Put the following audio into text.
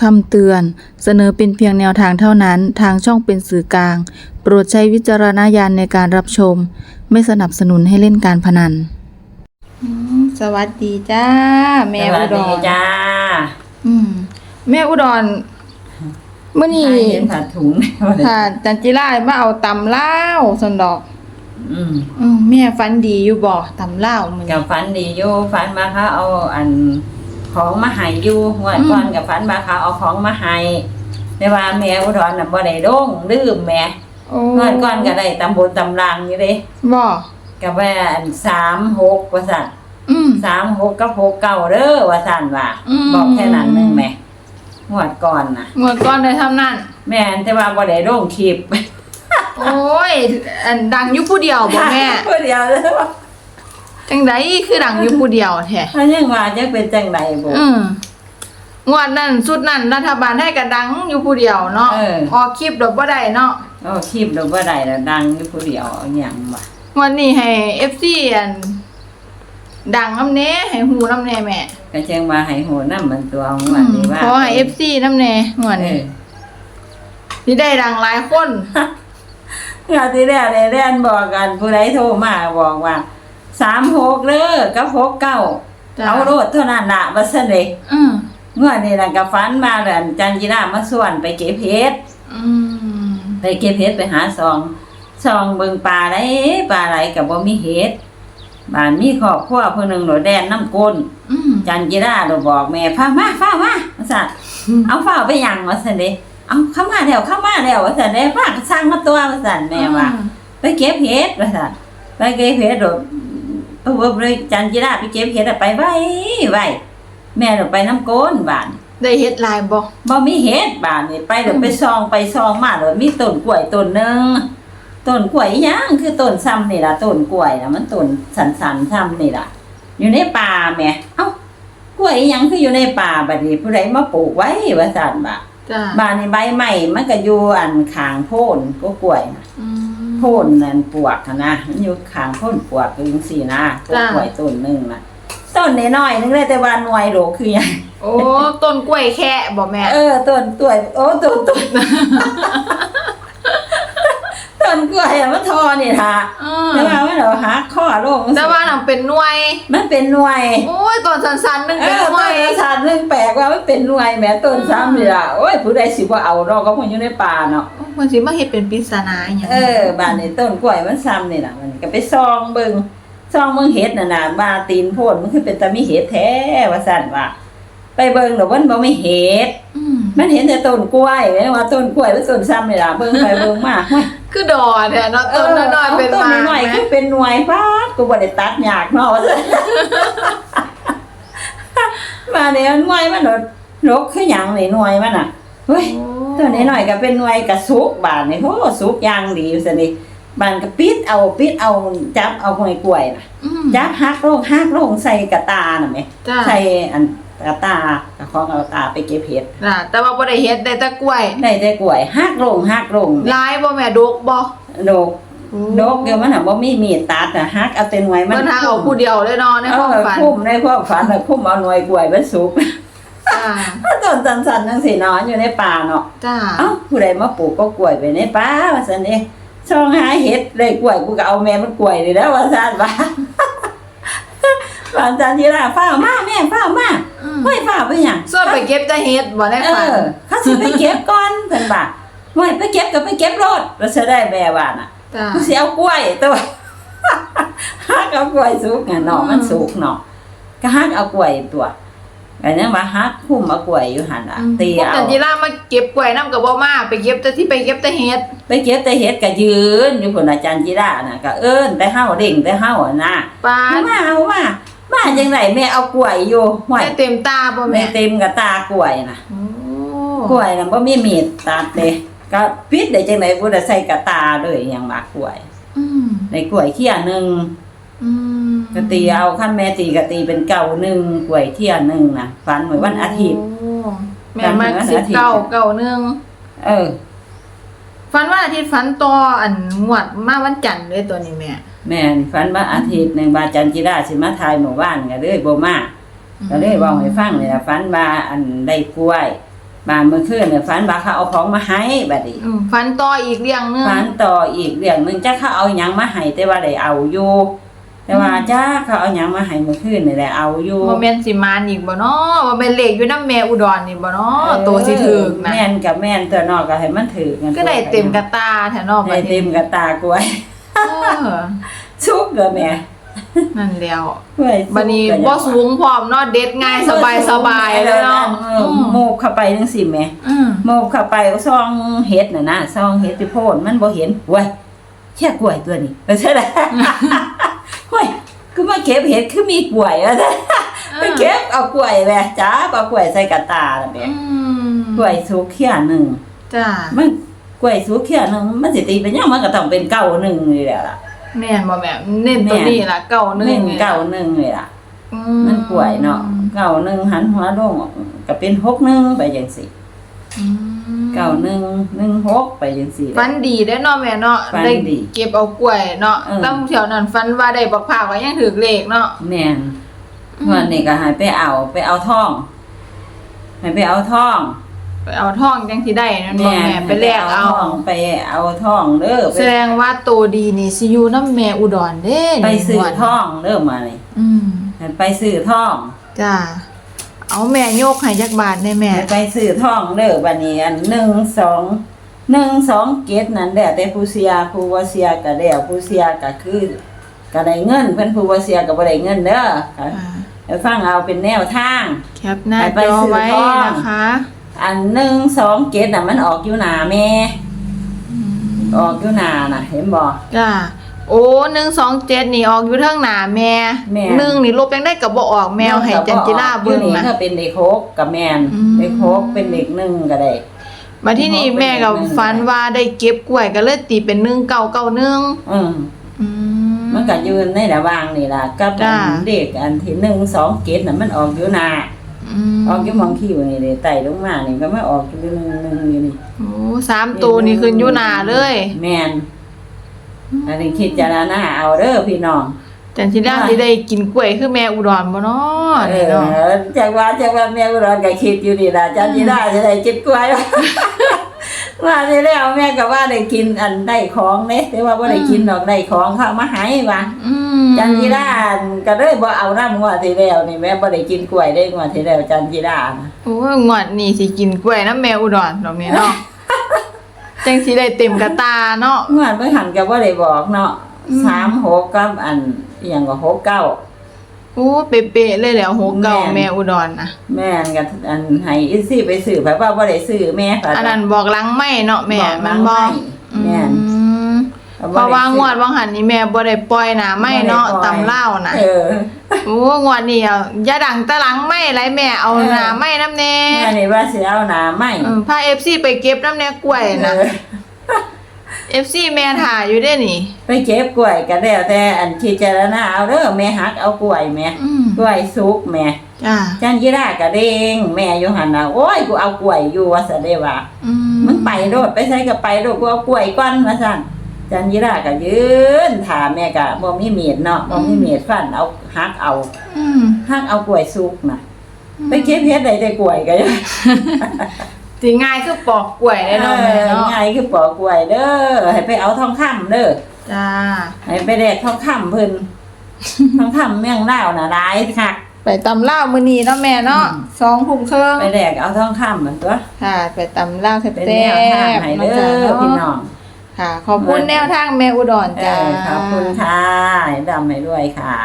คำเตือน เสนอเป็นเพียงแนวทางเท่านั้น ทางช่องเป็นสื่อกลาง โปรดใช้วิจารณญาณในการรับชม ไม่สนับสนุนให้เล่นการพนันสวัสดีจ้า แม่สวัอุสดดีรจ้าอืมแม่อุดรเมื่อนี้เห็นผ้าถุงค่ะจันจิรามาเอาตำล่าวสันดอก อืมอืมแม่ฟันดีอยู่บ่ตำล่าวมื้อกันี้บฝันดีอยู่ฝันมาเขาเอาอัน ของมาให้อยู่งวดอืมก่อนกับฝันมาเขาเอาของมาให้แต่ว่าแม่อุดรน่ะบ่ได้โด่งลืมแม่โอ้งวดก่อนก็ได้ตำบลตำรางอยู่เด้บ่กับว่าอัน36ว่าซั่นอืม36กับ69เด้อว่าซั่นว่าอืม บอกแค่นั้นหนึงแม่งวดก่อนน่ะเมื่อก่อนได้ทำนั่น แม่นแต่ว่าบ่ได้โด่งคลิป โอ้ย อันดังอยู่ผู้เดียวบ่แม่ผู้เดียวเลยว่า จังไดคือดังอยู่ผู้เดียวแท้ถ้ายังว่าจะเป็นจังไดบ่อืมงวดนั้นสุดนั้นรัฐบาลให้กระดังอยู่ผู้เดียวเนาะเออ ออกคลิปดอกบ่ได้เนาะโอ้คลิปเราบ่ได้แล้วดังอยู่ผู้เดียวเอาหยังบ่งวันนี้ให้ FC อันดังน้ำแน่ให้หูน้ำแน่แม่ก็จังว่าให้โหนำมันตัวของอืมันมนี่ว่าขอให้ FC น้ำแน่งวดเอนี้อสิได้ดังหลายคน งานที่แรกเลยเรียนบอกกันผู้ใดโทรมาบอกว่า 36เด้อกับ69จ้ะเอาโลดเท่านั้นน่ะว่าซั่นเด้อืมงวดนี้น่ะก็ฝันมาแล้วจันจีรามาส่วนไปเก็บเห็ดอืมไปเก็บเห็ดไปหาซองซองเบิ่งปลาได้ปลาไหลก็บ่มีเห็ดบ้านมีครอบครัวเพิ่นนึงโดดแดนน้ำก้นอืมจันจิราเราบอกแม่ฟ้ามาฟ้ามาว่าซั่นเอาฟ้าไปหยังว่าซั่นเด้เอาเข้ามาแล้วเข้ามาแล้วว่าซั่นเด้ฟ้าก็สร้างมาตัวว่าซั่นแม่ว่าไปเก็บเห็ดว่าซั่นไปเก็บเห็ดโดด เออเลยจันจิราไปเก็บเห็ดอะไปไว้ไว้แม่เราไปน้ำโกนบ้านได้เฮ็ดหลายบ่บ่มีเห็ดบ้านนี่ไปเดี๋ยวไปซองไปซองมาเดี๋ยวมีต้นกล้วยต้นหนึงต้นกล้วยอีหยังคือต้นซ้ำนี่ล่ะต้นกล้วยน่ะมันต้นสันๆซ้ำนี่ล่ะ อยู่ในป่าแหม่เอ้ากล้วยอีหยังคืออยู่ในป่าบัดนี้ผู้ใดมาปลูกไว้ว่าซั่นบ่าจ้าบ้านนี่ใบใหม่มันก็อยู่อันข้างโพนก็กล้วยน่ะอืม โพนนั่นปวกอะนะมันอยู่ข้างโพนปวกอยู่จังซี่นะต้นกล้วยต้นหนึงน่ะต้นน้อยๆนึงเลยแต่ว่าหน่วยโหลคือหยังโอ้ต้นกล้วยแค่บอกแม่ เออต้นกล้วยโอ้ต้นต้น ต้นกล้วยอะมันทอนี่ล่ะอืมแต่ว่ามันเอาหักข้อลงแต่ว่าหนังเป็นหน่วย มันเป็นหน่วย โอ้ยต้นสันๆนึงเอเป็นอหน่ต้วนยกระถางเรื่องแปลกว่ามันเป็นหน่วยแหม้ต้นซ้ำนี่ล่ะโอ้ยผู้ใดสิบ่เอาดอกก็คงอยู่ในป่าเนาะมันสิมาเฮ็ดเป็นปริศนาอหย่างเออบ้านนี้ต้นกล้วยมันซ้ำนี่ล่ะมันก็ไปซองเบิ่งซองเบิ่งเห็ดน่ะน่ะบ้าตีนโพดมันคือเป็นตามีเห็ดแท้ว่าซั่นว่า ไปเบิ่งแล้วมันบ่มีเห็ด อืมมันเห็นแต่ต้นกล้วยแม่นว่าต้นกล้วยมันต้นซ้ำนี่ล่ะเบิ่งไปเบิ่งมาเฮ้ย คือดอแท้เนาะต้นน้อยๆเป็นต้นมาน้อยๆไหมคือเป็นหน่วยฟ้าดกูบ่ได้ตัดยากเนาะว่าซั่นมาเนี่ยหน่วยมันโดดรกคือหยังนี่หน่วยมันน่ะเฮ้ยตัวนี้หน่อยก็เป็นหน่วยกระสุกบานนี่โหสุกอย่างดีอยู่ซะนี่บานก็ปิดเอาปิดเอาจับเอาหน่วยกล้วยน่ะอืมจับฮักลงฮักลงใส่กระตาน่ะแหมจ้าใส่อัน กระตากระของเอาตาไปเก็บเห็ดจ้าแต่ว่าบ่ได้เฮ็ดได้แต่กล้วยได้แต่กล้วยฮักลงฮักลงหลายบ่แม่ดกบ่ดอกดอกเดียวมันน่ะบ่มีมีดตัดน่ะฮักเอาแต่หน่วยมันเพิ่นหาเอาผู้เดียวเลยเนาะในเอความอฝันคุ้มในความฝันน่ะคุ้มเอาหน่วยกล้วยมันสุกจ้าต้นสันๆจังซี่เนาะอยู่ในป่าเนาะจ้าเอ้าผู้ใดมาปลูกก็กล้วยไปในป่าว่าซั่นเด้ช่องหาเห็ดได้กล้วยกูก็เอาแม่มันกล้วยนี่แล้วว่าซั่นว่าว่าจันทีราฟ้าวมาแม่ฟ้าวมาอืม ห้วยฟ้าวไปหยังส่วนไปเก็บแต่เฮ็ดบ่ในเอฝันอเขาสิไปเก็บก่อนเพิ่นว่าห้วยไปเก็บก็ไปเก็บรถแล้วสิได้แม่ว่าน่ะจ้า กูสิเอากล้วยตัวฮักเอากล้วยสุกน่ะเนาะมันสุกเนาะก็ฮักเอากล้วยตัวอันนั้นว่าฮักคุ้มเอากล้วยอยู่หั่นน่ะตีพวกเอา จันจิรามาเก็บกล้วยนำก็บ่มาไปเก็บแต่ที่ไปเก็บแต่เฮ็ด ไปเก็บแต่เห็ดก็ยืนอยู่พุ่นอาจารย์จิราน่ะก็เอิ้นแต่เฮาเด้งแต่เฮาอะนะ ปาเอาดมาเอามา มาจังไดแม่เอากล้วยอยู่ห้วยได้เต็มตาบ่แม่แม่เต็มกับตากล้วยน่ะโอ้กล้วยน่ะบ่มีมีดตัดเด้ก็ปิดได้จังไดบ่ได้ใส่กระตาเลยหยังมากล้วยอืมในกล้วยเที่ยหนึงอืมก็ตีเอาคันแม่ตีก็ตีเป็นเก่าหนึงกล้วยเที่ยหนึงน่ะฝันเหมือนวันอาทิตย์โแม่มาวันสิบอาทิตย์เก้าเก้าหนึ่ง เออ ฝันว่าอาทิตย์ฝันต่ออันงวดมาวันจันทร์เลยตัวนี้แม่ แม่นฝันว่าอาทิตย์หนึงบาจันจิราสิมาทายหมู่บ้านก็เลยบ่มาก็เลยเว้าให้ฟังนี่ล่ะฝันว่าอันได้กล้วยบานเมื่อคืนเนี่ยฝันว่าเขาเอาของมาให้บัดนี้อืมฟันต่ออีกเรื่องหนึงฝันต่ออีกเรื่องหนึงจ้าเขาเอาหยังมาให้แต่ว่าได้เอาอยู่ แต่ว่าจ้าเขาเอาหยังมาให้เมื่อคืนนี่แหละเอาอยู่บ่แม่นสิมานอีกบ่เนาะบ่แม่นเลขอยู่นำแม่อุดรนี่บ่เนาะเออตัวสิถึกนะแม่นกับแม่นตัวนอกก็ให้มันถือกันก็ได้เต็มกระตาแท้เนาะบัได้ดเต็นี้มกระตากล้วยเออชุกเด้อแม่นั่นแล้วกล้วยสุกบัดนี้ก็ยังบ่สูงพร้อมเนาะเด็ดง่ายสบายสบายเลยเนาะเออโมกเข้าไปจังซี่แหม่ อืมโมกเข้าไปซองเห็ดน่ะนะซองเห็ดที่โพนมันบ่เห็นเว้ยแค่กล้วยตัวนี้ไปใช่ไหมเฮ้ย คือมาเก็บเห็ดคือมีกล้วยว่าซั่นไปเก็บเอากล้วยแหละจ้าเอากล้วยใส่กระตาแล้วแหม่อืมกล้วยสุกเขี้ยหนึงจ้ามันกล้วยสุกเขี้ยหนึงมันสิตีเป็นหยังมันก็ต้องเป็นเก้าหนึงนี่แหละล่ะแม่นบ่แม่เน้นตัวนี้ล่ะเก่าหนึงหนึ่งเก้าหนึงนี่ล่ะอืมันกล้วยเนาะเก้าหนึงหันหัวลงก็เป็นหกหนึงไปจังซี่อืม เก้าหนึงหนึ่งหกไปจังซี่ ฟันดีได้อเนาะแม่เนาะฟันได้ดีเก็บเอากล้วยเนาะเออ ตั้งแถวนั้นฟันว่าได้บักพร้าวก็ยังถือเลขเนาะ แม่นอืม วันนี้ก็ให้ไปเอาไปเอาท่องให้ไปเอาท่องไปเอาท่องจังสิได้นั่นบ่แม่ไปแลกเอา ท่องไปเอาท่องเด้อแสดงว่าตัวดีนี่สิอยู่นำแม่อุดรเด้นี่ไปซื้อม่วนท่องเด้อมานี่อืมให้ไปซื้อท่องจ้า เอาแม่โยกให้จักบาทได้แม่ให้ไปซื้อท่องเด้อบัดนี้อันหนึ่งสองหนึ่งสองเกตนั่นแหละแต่ผู้เสียผู้ว่าเสียก็แล้วผู้เสียก็คือก็ได้เงินเพิ่นผู้ว่าเสียก็บ่ได้เงินเด้อค่ะอ่าให้ฟังเอาเป็นแนวทางแคปหน้าไปจอซื้อไว้ท่องนะคะ อันหนึ่งสองเกตน่ะมันออกอยู่หน้าแม่ออกอยู่หน้าน่ะ เห็นบ่จ้า โอ้หนึ่งสองเจ็ดนี่ออกอยู่เทิงหน้าแม่แม่ หนึ่งนี่ลบยังได้กับบ่ออกแมวให้จันจิราเบิ่งอยู่นะก็เป็นเด็กโคกกับแมนอืม เด็กโคกเป็นเด็กหนึ่งก็ได้ มาที่นี่แม่กับฟันว่าได้เก็บกล้วยก็เลยตีเป็นหนึ่งเก้าเก้าหนึ่งอืมอืม มันก็ยืนในระหว่างนี่ล่ะกับจ้า อันเด็กอันที่หนึ่งสองเกตน่ะมันออกอยู่หน้าอืมออกอยู่หมองคิวนี่เลยไต่ลงมานี่ก็ไม่ออกอยู่หนึ่งหนึ่งอยู่นี่โอ้สามตัวนี่ขึ้นอยู่หน้าเลย แมน อันนี้คิดจารณาเอาเด้อพี่น้องจันจิราสิได้กินกล้วยคือแม่อุดรบ่เนาะเอนี่เนาะอจากว่าจากว่าแม่อุดรก็คิดอยู่นี่ล่ะจันจีได้จะได้กินกล้วย ว่าได้แล้วแม่ก็ว่าได้กินอันได้ของเด้แต่ว่าบ่ได้กินดอกได้ของเขามาให้ว่า อืมจันจีราก็เลยบ่เอาน้ำงวดที่แล้วนี่แม่บ่ได้กินกล้วยได้งวดที่แล้วจันจีรานะโอ้ยงวดนี้สิกินกล้วยน้ำแม่อุดรดอกนี้เนาะ จังสิได้เต็มกระตาเนาะงวดเมื่อหันก็บ่ได้บอกเนาะอืมสามหกกับอันอหย่างก็หกเก้า โอ้เป๊ะๆเลยแหล้วโหเก่าแม่นแม่อุดรนะแม่นก็อันให้อีซี่ไปซื้อแบบว่าบ่ได้ซื้อแม่ค่ะอันนั้นบอกหลังไม่เนาะแม่บอกหลัมันงบอไม่กแม่นอืม เพราะว่างวดบางหันนี่แม่บ่ได้ปล่อยหนาไม่เนาะตำเล่าวน่ะเออโอ้งวดนี้เอาอย่าดังแตะหลังไม่ไรแม่เอาเออหนาไม่น้ำแน่แม่นี่ว่าสิเอาหนาไม่เออพา FC ไปเก็บน้ำแน่กล้วยนะเออ FC แม่ถ่ายอยู่เด้นี่ ไปเก็บกล้วยก็แล้วแต่อันที่เจารณาเอาเด้อแม่หักเอากล้วยแม่อืมกล้วยสุกแม่จ้าจันยีราก็เด้งแม่อยู่หั่นน่ะโอ้ยกูเอากล้วยอยู่ว่าซะเด้ว่าอืมมึงไปโดดไปใส่ก็ไปโดดกูเอากล้วยก่อนว่าซั่น จันยีราก็ยืนถามแม่ก็บ่มีมีดเนาะบ่มีมีดฟันเอาหักเอาอืมหักเอากล้วยสุกน่ะ ไปเก็บเฮ็ดได้แต่กล้วยก็ยังสิง่ายคือปอกกล้วยได้เนาะแม่เนาะไงคือปอกกล้วยเด้อให้ไปเอาทองคำเด้อจ้าให้ไปแลกทองคำเพิ่นทองคำเมืองลาวน่ะหลายคักไปตำเล่าวมื้อนี้เนาะแม่เนาะอืมสองทุ่มครึ่งไปแลกเอาทองคำเหมือนตัวค่ะ ไปตำเล่าวแซ่เป็นบแนวทางๆให้เนาะเด้จ้าอพี่น้เนาะอง ค่ะ ขอบคุณแนวทางแม่อุดรเอจ้า อขอบคุณค่ะให้ดำให้ด้วยค่ะ